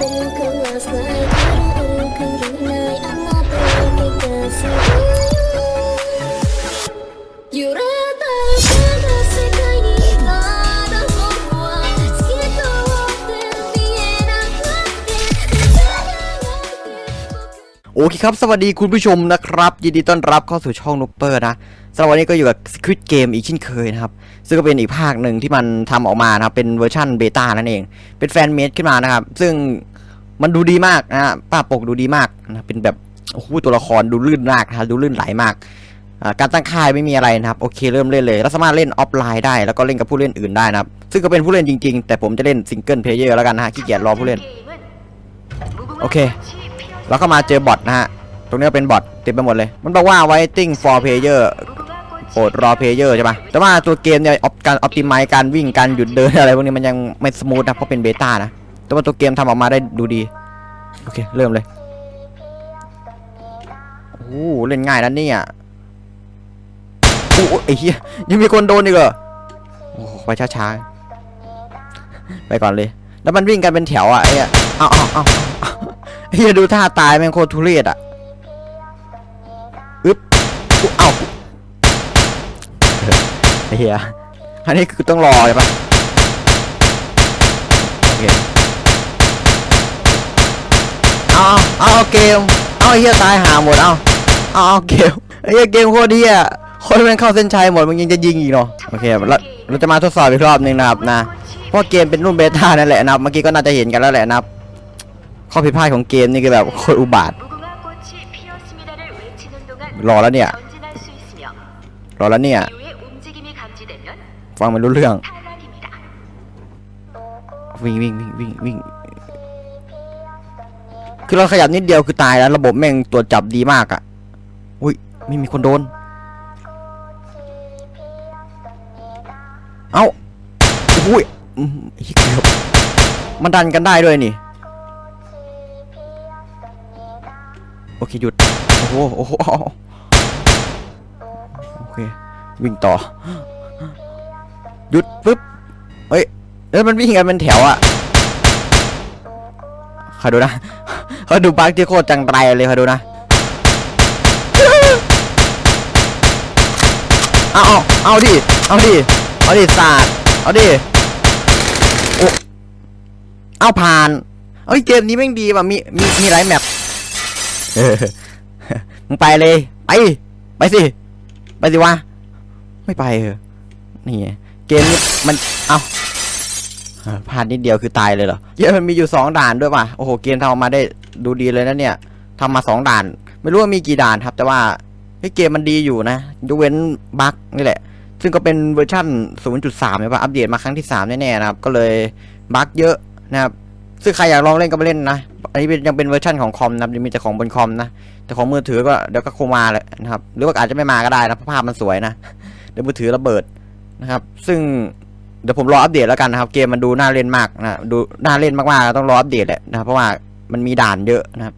โอเคครับ สวัสดีคุณผู้ชมนะครับ ยินดีต้อนรับเข้าสู่ช่องนุปเปอร์นะสำหรับวันนี้ก็อยู่กับ Squid Game อีกเช่นเคยนะครับ ซึ่งก็เป็นอีกภาคหนึ่งที่มันทำออกมานะครับ เป็นเวอร์ชั่นเบต้านั่นเอง เป็นแฟนเมดขึ้นมานะครับ ซึ่ง มันดูดีมากนะฮะป้าปกดูดีมากนะเป็นแบบโอ้โหตัวละครดูลื่นมากนะดูลื่นไหลมาก การตั้งค่ายไม่มีอะไรนะครับโอเคเริ่มเล่นเลยแล้วสามารถเล่นออฟไลน์ได้แล้วก็เล่นกับผู้เล่นอื่นได้นะครับซึ่งก็เป็นผู้เล่นจริงๆ แต่ผมจะเล่นซิงเกิลเพลเยอร์แล้วกันนะฮะขี้เกียจรอผู้เล่นโอเคแล้วก็มาเจอบอทนะฮะตรงนี้เป็นบอทเต็มไปหมดเลย มันบอกว่า waiting for player โปรดรอ player ใช่ปะแต่ว่าตัวเกมเนี่ยออการออ t ติม e การวิ่งการหยุดเดินอะไรพวกนี้มันยังไม่สมูทนะเพราะเป็นเบต้านะ แต่ว่าตัวเกมทำออกมาได้ดูดี โอเค เริ่มเลย โอ้โหเล่นง่ายนะเนี่ยโอ้ไอ้เหี้ยยังมีคนโดนอีกเหรอโอ้ไปช้าๆ ไปก่อนเลย แล้วมันวิ่งกันเป็นแถวอะไอ้เนี่ยเอาเอาเอาเอาไอ้เหี้ยดูท่าตายแม่งโคตรทุเรศอะอึ๊บเอ้าไอ้เหี้ยอันนี้คือต้องรอใช่ปะโอเค เอาเกม เอาเหี้ยตายหาหมดเอาเอาเกมเหี้ยเกมโคตรเหี้ยคนแม่งเข้าเส้นชัยหมดมึงยังจะยิงอีกเนาะโอเคเราเราจะมาทดสอบอีกรอบหนึ่งนะครับนะเพราะเกมเป็นรุ่นเบต้านั่นแหละนะครับเมื่อกี้ก็น่าจะเห็นกันแล้วแหละนะครับข้อผิดพลาดของเกมนี่คือแบบโคตรอุบาทรอแล้วเนี่ยรอแล้วเนี่ยฟังไม่รู้เรื่องวิ่งวิ่งวิ่งวิ่งวิ่ง คือเราขยับนิดเดียวคือตายแล้ว ระบบแม่งตรวจจับดีมากอะ่ะ อุ้ยไม่มีคนโดน เอ้าอุ้ยอืมเหี้ยเกือบมันดันกันได้ด้วยนี่ โอเคหยุด โอ้โหโอ้โหโอเค วิ่งต่อ หยุดปึ๊บ เฮ้ย แล้วมันวิ่งกันเป็นแถวอะ คอดูนะคอดูบักที่โคตรจังไรเลยคอดูนะเอาเอาเอาดิ เอาดิ เอาดิสาดเอาดิ โอ้เอาผ่าน เอ้ยเกมนี้แม่งดีว่ะ มี มี มีหลายแมปเออมึงไปเลย ไป ไปสิ ไปสิวะ ไม่ไปเออนี่ไงเกมนี้มัน เอา พลาดนิดเดียวคือตายเลยเหรอเกมมันมีอยู่สองด่านด้วยป่ะโอ้โหเกมทำออกมาได้ดูดีเลยนะเนี่ยทำมาสองด่าน ไม่รู้ว่ามีกี่ด่านครับ แต่ว่าเฮ้เกมมันดีอยู่นะยกเว้นบั๊กนี่แหละ ซึ่งก็เป็นเวอร์ชั่น 0.3ใช่ป่ะอัปเดตมาครั้งที่ 3 แน่ๆนะครับ ก็เลยบั๊กเยอะนะครับซึ่งใครอยากลองเล่นก็ไปเล่นนะ อันนี้ยังเป็นเวอร์ชันของคอมนะยังมีแต่ของบนคอมนะ แต่ของมือถือก็เดี๋ยวก็คงมาแหละนะครับ หรือว่าอาจจะไม่มาก็ได้นะเพราะภาพมันสวยนะ เดี๋ยวมือถือระเบิดนะครับ ซึ่ง เดี๋ยวผมรออัปเดตแล้วกันนะครับ เกมมันดูน่าเล่นมากนะดูน่าเล่นมากๆต้องรออัปเดตแหละนะครับเพราะว่ามันมีด่านเยอะนะครับ